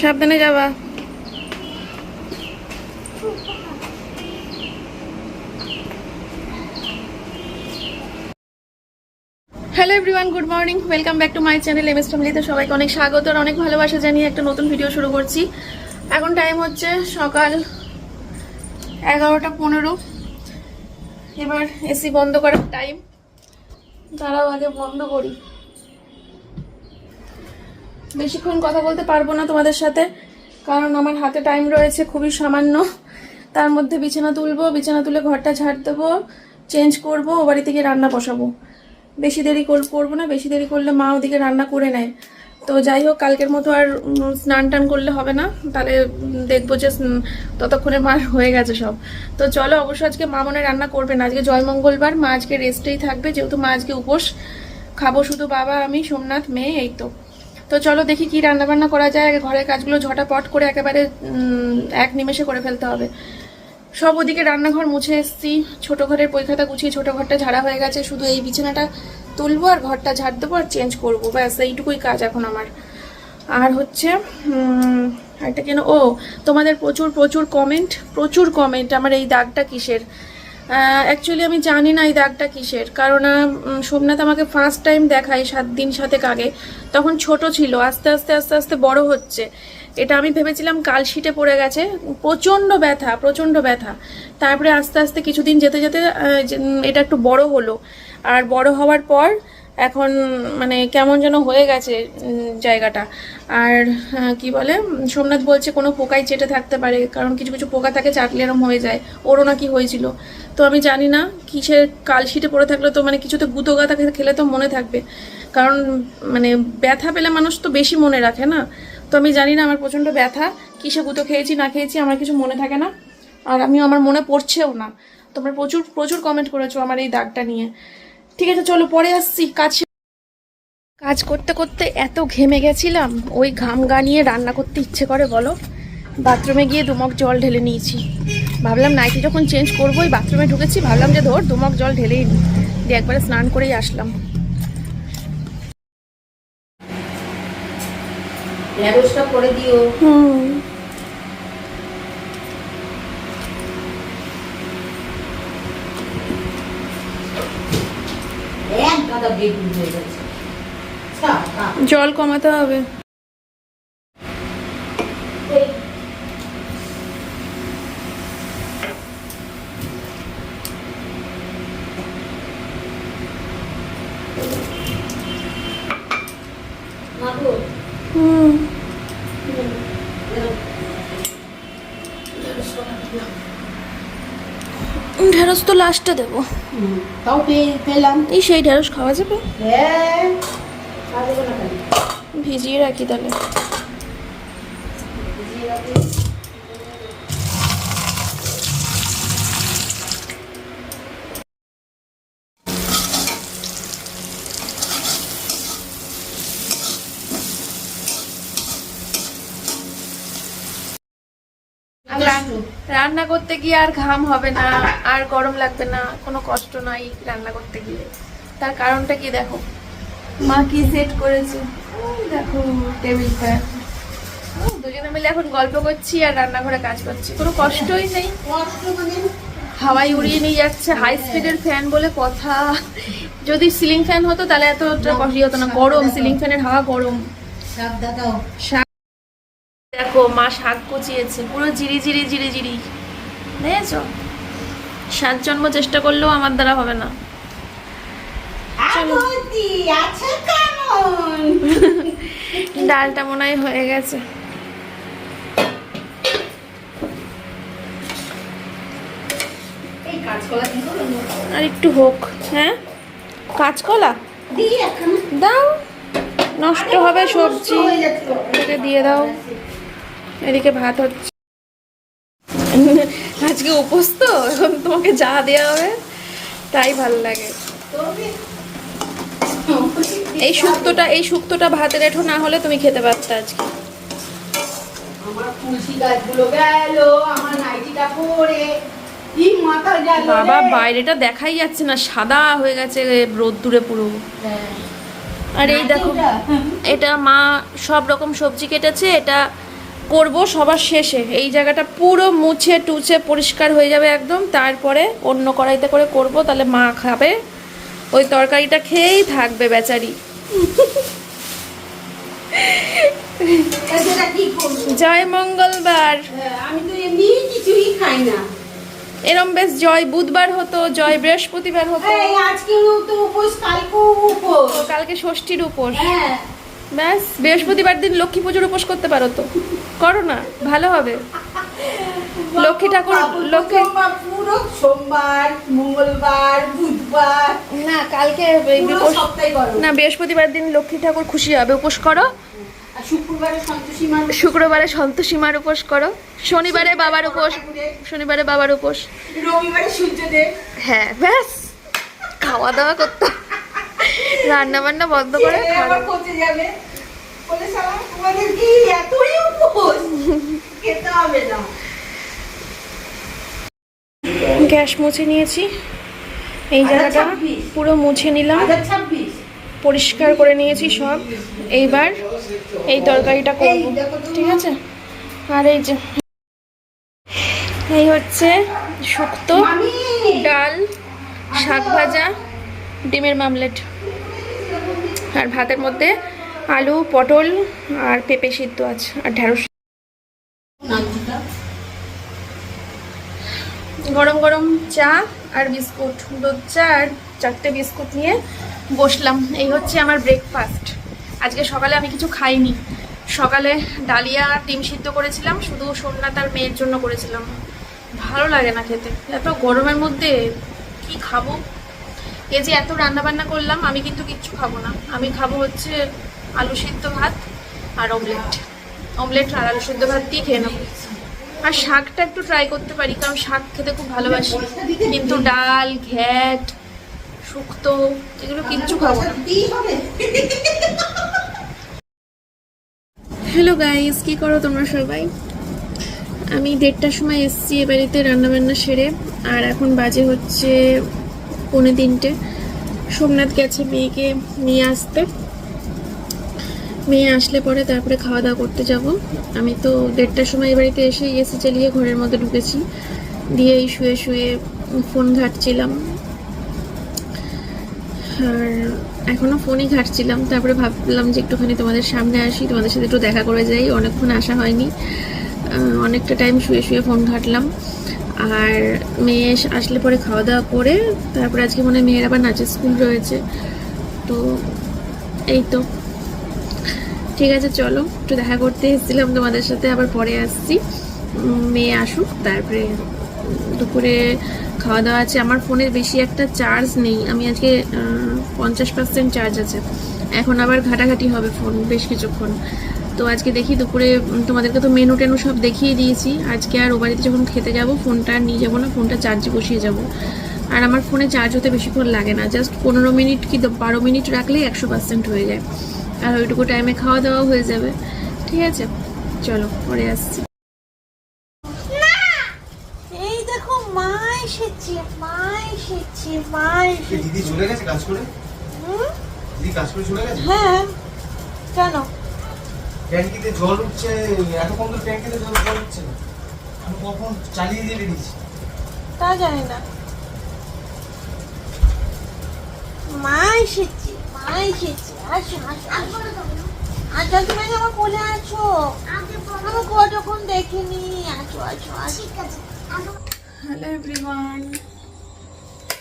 সাবধানে যাবা। Hello everyone good morning welcome back to my channel M S ফ্যামিলিতে সবাইকে অনেক স্বাগত আর অনেক ভালোবাসা জানিয়ে একটা নতুন ভিডিও শুরু করছি। এখন টাইম হচ্ছে সকাল এগারোটা পনেরো। এবার এসি বন্ধ করার টাইম তারাও আগে বন্ধ করি। বেশিক্ষণ কথা বলতে পারব না তোমাদের সাথে, কারণ আমার হাতে টাইম রয়েছে খুবই সামান্য। তার মধ্যে বিছানা তুলবো, বিছানা তুলে ঘরটা ঝাড় দেবো চেঞ্জ করব, ও বাড়ি থেকে রান্না বসাবো। বেশি দেরি কর- করব না, বেশি দেরি করলে মা ওদিকে রান্না করে নেয়। তো যাই হোক, কালকের মতো আর স্নান টান করলে হবে না। তাহলে দেখব যে ততক্ষণে মা হয়ে গেছে সব। তো চলো, অবশ্য আজকে মা মনে রান্না করবে না। আজকে জয় মঙ্গলবার, মা আজকে রেস্টেই থাকবে। যেহেতু মা আজকে উপোস, খাব শুধু বাবা, আমি, সোমনাথ, মেয়ে, এই তো। তো চলো দেখি কি রান্না বান্না করা যায়। ঘরের কাজগুলো ঝটাপট করে একেবারে এক নিমেষে করে ফেলতে হবে। সব ওদিকে রান্নাঘর মুছে এসেছি। ছোট ঘরের খাতা গুছিয়ে ছোট ঘরটা ঝাড়া হয়ে গেছে। শুধু এই বিছানাটা তুলবো আর ঘরটা ঝাড় দেবো আর চেঞ্জ করব। ব্যাস, এইটুকুই কাজ এখন আমার। আর হচ্ছে একটা কেন? ও, তোমাদের প্রচুর প্রচুর কমেন্ট প্রচুর কমেন্ট আমার এই দাগটা কিসের? অ্যাকচুয়ালি আমি জানি না এই দাগটা কিসের। কারণ সোমনাথ আমাকে ফার্স্ট টাইম দেখায় সাত দিন সাতেক আগে। তখন ছোট ছিল, আস্তে আস্তে আস্তে আস্তে বড় হচ্ছে। এটা আমি ভেবেছিলাম কালশিটে পড়ে গেছে। প্রচণ্ড ব্যথা প্রচণ্ড ব্যথা। তারপরে আস্তে আস্তে কিছুদিন যেতে যেতে এটা একটু বড় হলো। আর বড় হওয়ার পর এখন মানে কেমন যেন হয়ে গেছে জায়গাটা। আর কি বলে, সোমনাথ বলছে কোনো পোকাই চেটে থাকতে পারে, কারণ কিছু কিছু পোকা থাকে চাটলে এরম হয়ে যায়, ওরও নাকি হয়েছিল। তো আমি জানি না, কিসের কালশিটে পড়ে থাকলে তো মানে কিছুতে গুঁতো গাঁথা খেলে তো মনে থাকবে। কারণ মানে ব্যথা পেলে মানুষ তো বেশি মনে রাখে না। তো আমি জানি না, আমার প্রচণ্ড ব্যথা, কিসে গুঁতো খেয়েছি, না খেয়েছি, আমার কিছু মনে থাকে না। আর আমিও, আমার মনে পড়ছেও না। তোমরা প্রচুর প্রচুর কমেন্ট করেছ আমার এই দাগটা নিয়ে। ঠিক আছে চলো পরে আসছি কাজ কাজ করতে করতে এত ঘেমে গেছিলাম ওই ঘাম গা নিয়ে রান্না করতে ইচ্ছে করে বলো। বাথরুমে গিয়ে দুমক জল ঢেলে নিয়েছি। ভাবলাম নাইটি যখন চেঞ্জ করব ওই বাথরুমে ঢুকেছি ভাবলাম যে ধর দুমক জল ঢেলেই নি। দিয়ে একবারে স্নান করেই আসলাম। ঢেঁড়সটা করে দিও। হুম এক গাদা বেগুন হয়ে গেছে থাক, থাক। জল কমাতে হবে এই, মাগো, হুম এরকম। ঢেঁড়সটা করে দিও। ঢেঁড়স তো লাস্টে দেবো। তাও পেলাম। এই সেই ঢেঁড়স খাওয়া যাবে? হ্যাঁ। ভিজিয়ে রাখি তাহলে ভিজিয়ে রাখি। আর রান- রান্না করতে গিয়ে আর ঘাম হবে না আর গরম লাগবে না কোনো কষ্ট নাই রান্না করতে গিয়ে। তার কারণটা কি দেখো? মা কি সেট করেছে? দেখো টেবিল ফ্যান দুজনে মিলে এখন গল্প করছি আর রান্নাঘরে কাজ করছি। কোনো কষ্টই নেই। হাওয়াই উড়িয়ে নিয়ে যাচ্ছে হাই স্পিডের ফ্যান বলে কথা। যদি সিলিং ফ্যান হতো তাহলে এতটা কষ্ট হতো না। গরম সিলিং ফ্যানের হাওয়া গরম। শাক দেখো মা শাক কুচিয়েছে পুরো জিরি জিরি জিরি জিরি। দেখেছ? সাত জন্ম চেষ্টা করলেও আমার দ্বারা হবে না। ডালটা মনে হয় হয়ে গেছে। আর একটু হোক হ্যাঁ? কাঁচকলা? দাও। নষ্ট হবে সবজি। এটাকে দিয়ে দাও। এদিকে ভাত হচ্ছে। আজকে উপোস তো এখন তোমাকে যা দেওয়া হবে তাই ভালো লাগে। এই শুক্তোটা এই শুক্তোটা ভাতের এঠো না হলে তুমি খেতে পারতে আজকে। বাবা বাইরেটা দেখাই যাচ্ছে না সাদা হয়ে গেছে রোদ্দুরে পুরো। হ্যাঁ। আর এই দেখো এটা মা সব রকম সবজি কেটেছে এটা করব সবার শেষে। এই জায়গাটা পুরো মুছে টুছে পরিষ্কার হয়ে যাবে একদম। তারপরে অন্য কড়াইতে করে করব তাহলে মা খাবে। ওই তরকারিটা খেয়েই থাকবে বেচারি। করব? জয় মঙ্গলবার। হ্যাঁ, আমি তো এমনি কিছুই খাই না। এরম বেশ জয় বুধবার হতো জয় বৃহস্পতিবার হতো। তো কালকে ষষ্ঠীর উপোস। হ্যাঁ। ব্যাস বৃহস্পতিবার দিন লক্ষ্মী পুজোর উপোস করতে পারো তো। করো না ভালো হবে। লক্ষ্মী ঠাকুর লক্ষ্মী সোমবার পুরো সোমবার মঙ্গলবার বুধবার। না কালকে না বৃহস্পতিবার দিন লক্ষ্মী ঠাকুর খুশি হবে উপোস করো। শুক্রবারে সন্তোষীমার উপোস। করো। শনিবারে বাবার উপোস। শনিবারে বাবার উপোস। রবিবারে সূর্যদেব। হ্যাঁ ব্যাস। খাওয়া দাওয়া করতে রান্না বান্না বন্ধ করে। যাবে। বলে শালা তোমাদের কি এতই উপোস? খেতে হবে না। গ্যাস মুছে নিয়েছি। এই জায়গাটা পুরো মুছে নিলাম। পরিষ্কার করে নিয়েছি সব। এইবার এই তরকারিটা করব। ঠিক আছে? আর এই যে এই হচ্ছে শুক্তো ডাল শাক ভাজা ডিমের মামলেট। আর ভাতের মধ্যে আলু, পটল আর পেঁপে সিদ্ধ আছে, আর ঢেঁড়স। গরম গরম চা আর বিস্কুট। দুধ চা আর চারটে বিস্কুট নিয়ে বসলাম। এই হচ্ছে আমার ব্রেকফাস্ট আজকে সকালে আমি কিছু খাইনি। সকালে ডালিয়া ডিম সিদ্ধ করেছিলাম, শুধু সোমনাথ আর মেয়ের জন্য করেছিলাম। ভালো লাগে না খেতে। এত গরমের মধ্যে কি খাব? এই যে এত রান্না বান্না করলাম, আমি কিন্তু কিচ্ছু খাব না। আমি খাব হচ্ছে আলু সিদ্ধ ভাত আর অমলেট অমলেট আর আলু সিদ্ধ ভাত দিয়ে খেয়ে নেব আর শাকটা একটু ট্রাই করতে পারি, কারণ শাক খেতে খুব ভালোবাসি। কিন্তু ডাল, ঘ্যাট, শুক্তো, এগুলো কিচ্ছু খাব না। হ্যালো গাইস কি করো তোমরা সবাই? আমি দেড়টার সময় এসেছি এ বাড়িতে রান্নাবান্না সেরে, আর এখন বাজে হচ্ছে পৌনে তিনটে। সোমনাথ গেছে মেয়েকে নিয়ে আসতে। মেয়ে আসলে পরে তারপরে খাওয়া দাওয়া করতে যাব। আমি তো দেড়টার সময় বাড়িতে এসে এসি চালিয়ে ঘরের মধ্যে ঢুকেছি। দিয়ে এই শুয়ে শুয়ে ফোন ঘাটছিলাম। আর এখনও ফোনই ঘাটছিলাম। তারপরে ভাবলাম যে একটুখানি তোমাদের সামনে আসি, তোমাদের সাথে একটু দেখা করে যাই। অনেকক্ষণ আসা হয়নি। অনেকটা টাইম শুয়ে শুয়ে ফোন ঘাটলাম। আর মেয়ে আসলে পরে খাওয়া দাওয়া করে, তারপরে আজকে মনে হয় মেয়ের আবার নাচের স্কুল রয়েছে। তো এই তো। ঠিক আছে, চলো। একটু দেখা করতে এসেছিলাম তোমাদের সাথে, আবার পরে আসছি। মেয়ে আসুক, তারপরে দুপুরে খাওয়া দাওয়া আছে। আমার ফোনের বেশি একটা চার্জ নেই। আমি আজকে পঞ্চাশ পার্সেন্ট চার্জ আছে। এখন আবার ঘাটাঘাটি হবে ফোন বেশ কিছুক্ষণ। তো আজকে দেখি দুপুরে তোমাদেরকে তো মেনু টেনু সব দেখিয়ে দিয়েছি। আজকে আর ও বাড়িতে যখন খেতে যাব, ফোনটা আর নিয়ে যাব না, ফোনটা চার্জে বসিয়ে যাব। আর আমার ফোনে চার্জ হতে বেশিক্ষণ লাগে না। জাস্ট পনেরো মিনিট কি বারো মিনিট রাখলেই একশো পার্সেন্ট হয়ে যায়। আর ওইটুকু টাইমে খাওয়া দাওয়া হয়ে যাবে। ঠিক আছে? চলো পরে আসছি। এই দেখো মা এসেছে মা এসেছে মা এসেছে। দিদি চলে গেছে কাজ করে? দিদি কাজ করে চলে গেছে? হ্যাঁ। কেন? ট্যাঙ্কিতে জল উঠছে এত কম তো ট্যাঙ্কিতে জল জল উঠছে না। আমি কখন চালিয়ে দিয়ে বেরিয়েছি? তা জানি না। মা এসেছে। আছো আমি দেখিনি আছো আছো হ্যালো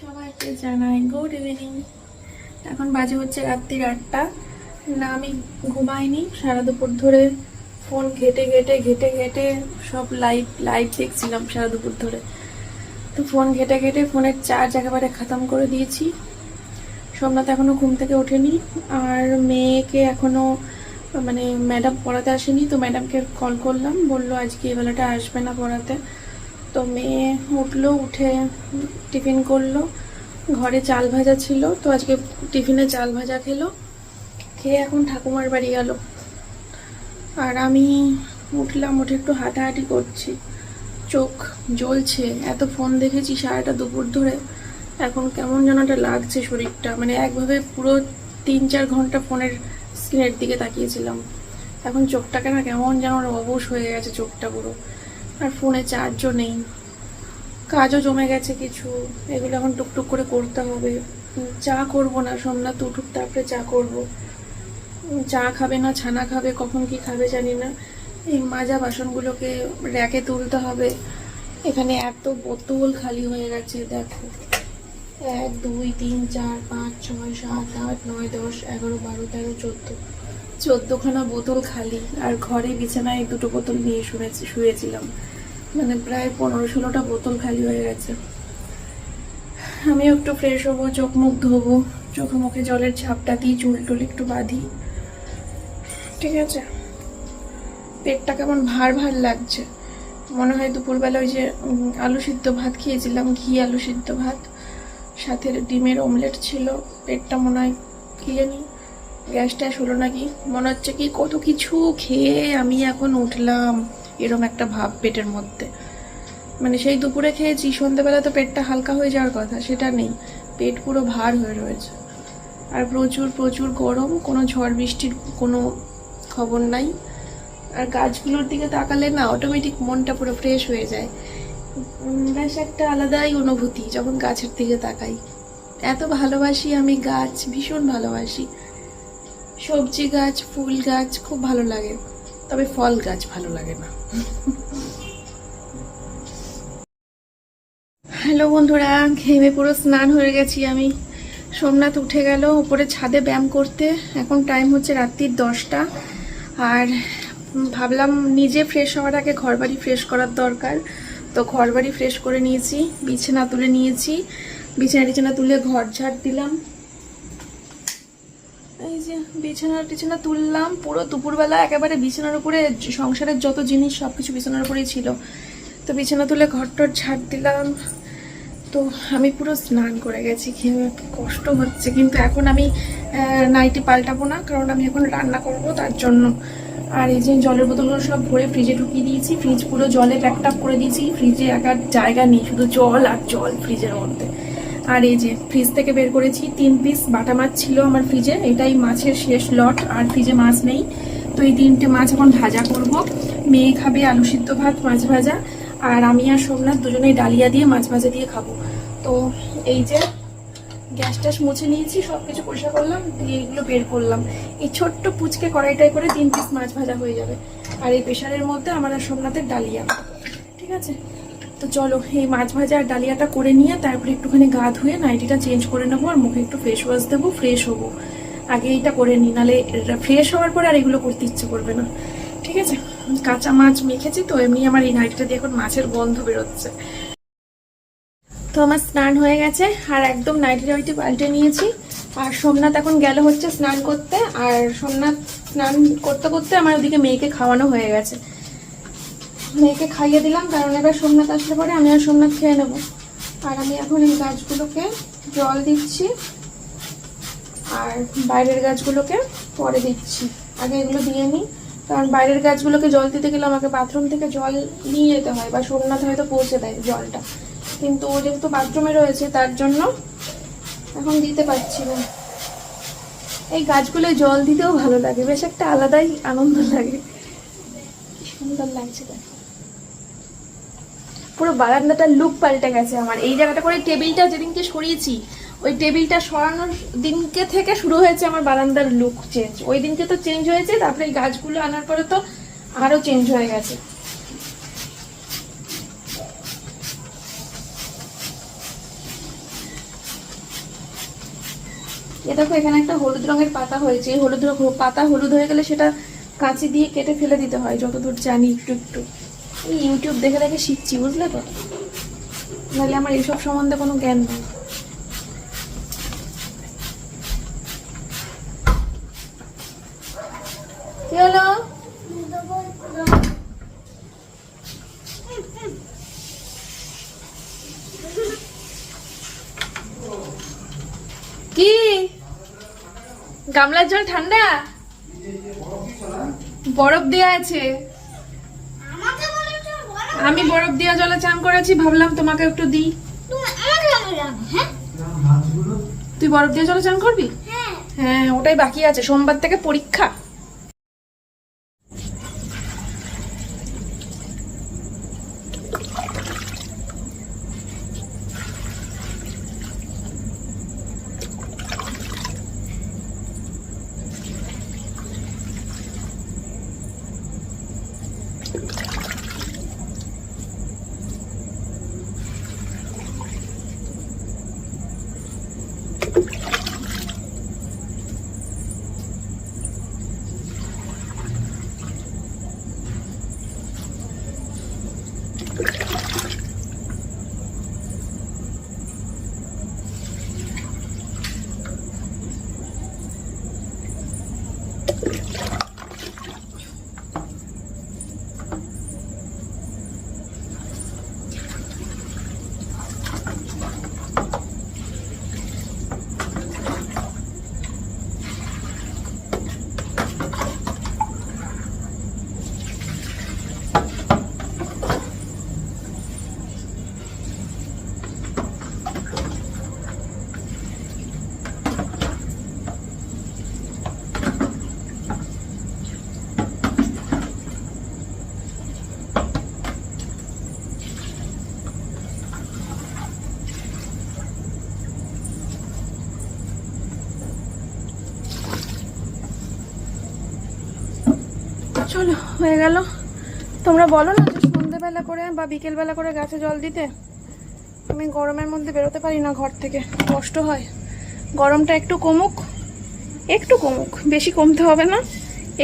সবাইকে গুড ইভিনিং এখন বাজে হচ্ছে রাত্রির আটটা। না, আমি ঘুমাইনি। সারা দুপুর ধরে ফোন ঘেটে ঘেটে ঘেটে ঘেটে সব লাইভ লাইভ দেখছিলাম সারা দুপুর ধরে। তো ফোন ঘেটে ঘেটে ফোনের চার্জ একেবারে খতম করে দিয়েছি। সোমনাথ এখনও ঘুম থেকে ওঠেনি, আর মেয়েকে এখনও মানে ম্যাডাম পড়াতে আসেনি, তো ম্যাডামকে কল করলাম, বলল আজকে এই বেলাটা আসবে না পড়াতে। তো মেয়ে উঠল, উঠে টিফিন করল, ঘরে চাল ভাজা ছিল, তো আজকে টিফিনে চাল ভাজা খেলো, খেয়ে এখন ঠাকুমার বাড়ি গেল। আর আমি উঠলাম, উঠে একটু হাঁটাহাঁটি করছি, চোখ জ্বলছে, এত ফোন দেখেছি সারাটা দুপুর ধরে। এখন কেমন যেন একটা লাগছে শরীরটা। মানে একভাবে পুরো তিন চার ঘণ্টা ফোনের স্ক্রিনের দিকে তাকিয়েছিলাম। এখন চোখটাকে না কেমন যেন অবশ হয়ে গেছে, চোখটা পুরো। আর ফোনে চার্জও নেই। কাজও জমে গেছে কিছু। এগুলো এখন টুকটুক করে করতে হবে। চা করব না, সোমনাথ উঠুক, তারপরে চা করব। চা খাবে না, ছানা খাবে, কখন কি খাবে জানি না। এই মাজা বাসনগুলোকে র্যাকে তুলতে হবে। এখানে এত বোতল খালি হয়ে গেছে, দেখো। এক, দুই, তিন, চার, পাঁচ, ছয়, সাত, আট, নয়, দশ, এগারো, বারো, তেরো, চোদ্দ। চোদ্দোখানা বোতল খালি আর ঘরে বিছানায় দুটো বোতল নিয়ে শুনেছি শুয়েছিলাম। মানে প্রায় পনেরো ষোলোটা বোতল খালি হয়ে গেছে। আমিও একটু ফ্রেশ হব চোখ মুখ ধোবো চোখে মুখে জলের ঝাপটা দিই, চুল টুল একটু বাঁধি। ঠিক আছে? পেটটা কেমন ভার ভার লাগছে। মনে হয় দুপুরবেলা ওই যে আলু সিদ্ধ ভাত খেয়েছিলাম, ঘি আলু সিদ্ধ ভাত। সাথে ডিমের অমলেট ছিল, পেটটা মনে হয় কি জানি গ্যাস ট্যাস হলো নাকি? মনে হচ্ছে কি কত কিছু খেয়ে আমি এখন উঠলাম, এরম একটা ভাব পেটের মধ্যে। মানে সেই দুপুরে খেয়েছি সন্ধ্যেবেলা তো পেটটা হালকা হয়ে যাওয়ার কথা, সেটা নেই, পেট পুরো ভার হয়ে রয়েছে। আর প্রচুর প্রচুর গরম, কোনো ঝড় বৃষ্টির কোনো খবর নাই। আর গাছগুলোর দিকে তাকালে না অটোমেটিক মনটা পুরো ফ্রেশ হয়ে যায়। বেশ একটা আলাদাই অনুভূতি যখন গাছের দিকে তাকাই। এত ভালোবাসি আমি গাছ, ভীষণ ভালোবাসি। সবজি গাছ, ফুল গাছ খুব ভালো লাগে, তবে ফল গাছ ভালো লাগে না। হ্যালো বন্ধুরা, ঘেমে পুরো স্নান হয়ে গেছি আমি। সোমনাথ উঠে গেল উপরে ছাদে ব্যায়াম করতে। এখন টাইম হচ্ছে রাত্রির দশটা। আর ভাবলাম নিজে ফ্রেশ হওয়ার আগে ঘরবাড়ি ফ্রেশ করার দরকার। তো ঘর বাড়ি ফ্রেশ করে নিয়েছি, বিছানা তুলে নিয়েছি, বিছানা টিছানা তুলে ঘর ঝাড় দিলাম। এই যে বিছানা টিছানা তুললাম, পুরো দুপুরবেলা একেবারে বিছানার উপরে সংসারের যত জিনিস সব কিছু বিছানার উপরেই ছিল। তো বিছানা তুলে ঘর টর ঝাড় দিলাম। তো আমি পুরো স্নান করে গেছি, খেয়ে কষ্ট হচ্ছে। কিন্তু এখন আমি নাইটি পাল্টাবো না, কারণ আমি এখন রান্না করব, তার জন্য। আর এই যে জলের বোতলগুলো সব ভরে ফ্রিজে ঢুকিয়ে দিয়েছি। ফ্রিজ পুরো জলে প্যাকড আপ করে দিয়েছি। ফ্রিজে একার জায়গা নেই, শুধু জল আর জল ফ্রিজের মধ্যে। আর এই যে ফ্রিজ থেকে বের করেছি, তিন পিস বাটা মাছ ছিল আমার ফ্রিজে এটাই মাছের শেষ লট আর ফ্রিজে মাছ নেই। তো এই তিনটে মাছ এখন ভাজা করব। মেয়ে খাবে আলু সিদ্ধ ভাত, মাছ ভাজা। আর আমি আর সোমনাথ দুজনেই ডালিয়া দিয়ে মাছ ভাজা দিয়ে খাব। তো এই যে গ্যাস ট্যাস মুছে নিয়েছি সব কিছু পরিষ্কার করলাম, দিয়ে এগুলো বের করলাম। এই ছোট্ট পুচকে কড়াইটাই করে তিন পিস মাছ ভাজা হয়ে যাবে। আর এই প্রেশারের মধ্যে আমার আর সোমনাথের ডালিয়া। ঠিক আছে? তো চলো, এই মাছ ভাজা আর ডালিয়াটা করে নিয়ে তারপরে একটুখানি গা ধুয়ে নাইটিটা চেঞ্জ করে নেব আর মুখে একটু ফেস ওয়াশ দেবো ফ্রেশ হব। আগে এইটা করে নিই নাহলে ফ্রেশ হওয়ার পরে আর এগুলো করতে ইচ্ছে করবে না। ঠিক আছে? কাঁচা মাছ মেখেছি, তো এমনি আমার এই নাইটিটা দিয়ে এখন মাছের গন্ধ বেরোচ্ছে। তো আমার স্নান হয়ে গেছে, আর একদম নাইটি নাইটি পাল্টে নিয়েছি। আর সোমনাথ এখন গেল হচ্ছে স্নান করতে, আর সোমনাথ স্নান করতে করতে আমার ওদিকে মেয়েকে খাওয়ানো হয়ে গেছে। মেয়েকে খাইয়ে দিলাম, কারণ এবার সোমনাথ আসলে পরে আমি আর সোমনাথ খেয়ে নেব। আর আমি এখন এই গাছগুলোকে জল দিচ্ছি, আর বাইরের গাছগুলোকে পরে দিচ্ছি। আগে এগুলো দিয়ে নিই, কারণ বাইরের গাছগুলোকে জল দিতে গেলে আমাকে বাথরুম থেকে জল নিয়ে যেতে হয়, বা সোমনাথ হয়তো পৌঁছে দেয় জলটা। কিন্তু ও যেহেতু বাথরুমে রয়েছে, তার জন্য এখন দিতে পারছি না। এই গাছগুলো জল দিতেও ভালো লাগে, বেশ একটা আলাদাই আনন্দ লাগে। সুন্দর লাগছে পুরো বারান্দাটার লুক পাল্টে গেছে আমার। এই জায়গাটা করে টেবিলটা যেদিনকে সরিয়েছি, ওই টেবিলটা সরানোর দিনকে থেকে শুরু হয়েছে আমার বারান্দার লুক চেঞ্জ ওই দিনকে তো চেঞ্জ হয়েছে, তারপরে এই গাছগুলো আনার পরে তো আরও চেঞ্জ হয়ে গেছে। এ দেখো, এখানে একটা হলুদ রঙের পাতা হয়েছে। হলুদ রঙ- পাতা হলুদ হয়ে গেলে সেটা কাঁচি দিয়ে কেটে ফেলে দিতে হয়, যতদূর জানি একটু একটু। এই ইউটিউব দেখে দেখে শিখছি, বুঝলে তো? নাহলে আমার এইসব সম্বন্ধে কোনো জ্ঞান নেই কি হলো কি গামলার জল ঠান্ডা? বরফ দেওয়া আছে। আমি বরফ দেওয়া জলে চান করেছি ভাবলাম তোমাকে একটু দিই। হ্যাঁ? তুই বরফ দিয়ে জলে চান করবি? হ্যাঁ। হ্যাঁ ওটাই বাকি আছে। সোমবার থেকে পরীক্ষা। চলো, হয়ে গেল। তোমরা বলো না যে সন্ধ্যেবেলা করে বা বিকেলবেলা করে গাছে জল দিতে? আমি গরমের মধ্যে বেরোতে পারি না ঘর থেকে, কষ্ট হয়। গরমটা একটু কমুক একটু কমুক, বেশি কমতে হবে না,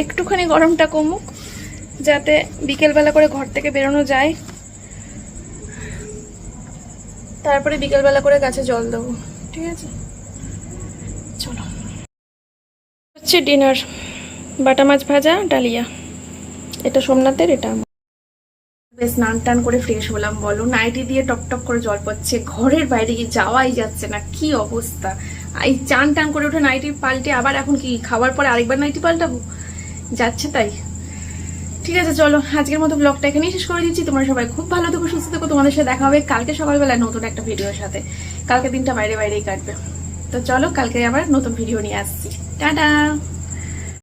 একটুখানি গরমটা কমুক, যাতে বিকেলবেলা করে ঘর থেকে বেরোনো যায়। তারপরে বিকেলবেলা করে গাছে জল দেবো, ঠিক আছে? চলো। হচ্ছে ডিনার বাটা মাছ ভাজা, ডালিয়া। এটা সোমনাথের, এটা বেশ স্নান টান করে ফ্রেশ হলাম, বলো। নাইটি দিয়ে টপ করে জল পড়ছে, ঘরের বাইরে গিয়ে যাওয়াই যাচ্ছে না, কি অবস্থা? এই চান টান করে উঠে নাইটি পাল্টে আবার এখন কি খাওয়ার পরে আরেকবার নাইটি পাল্টাবো? যাচ্ছে তাই। ঠিক আছে, চলো, আজকের মতো ব্লগটা এখানেই শেষ করে দিচ্ছি। তোমরা সবাই খুব ভালো থেকো, সুস্থ থেকো। তোমাদের সাথে দেখা হবে কালকে সকালবেলায় নতুন একটা ভিডিওর সাথে। কালকে দিনটা বাইরে বাইরেই কাটবে। তো চলো, কালকে আবার নতুন ভিডিও নিয়ে আসছি। টাটা!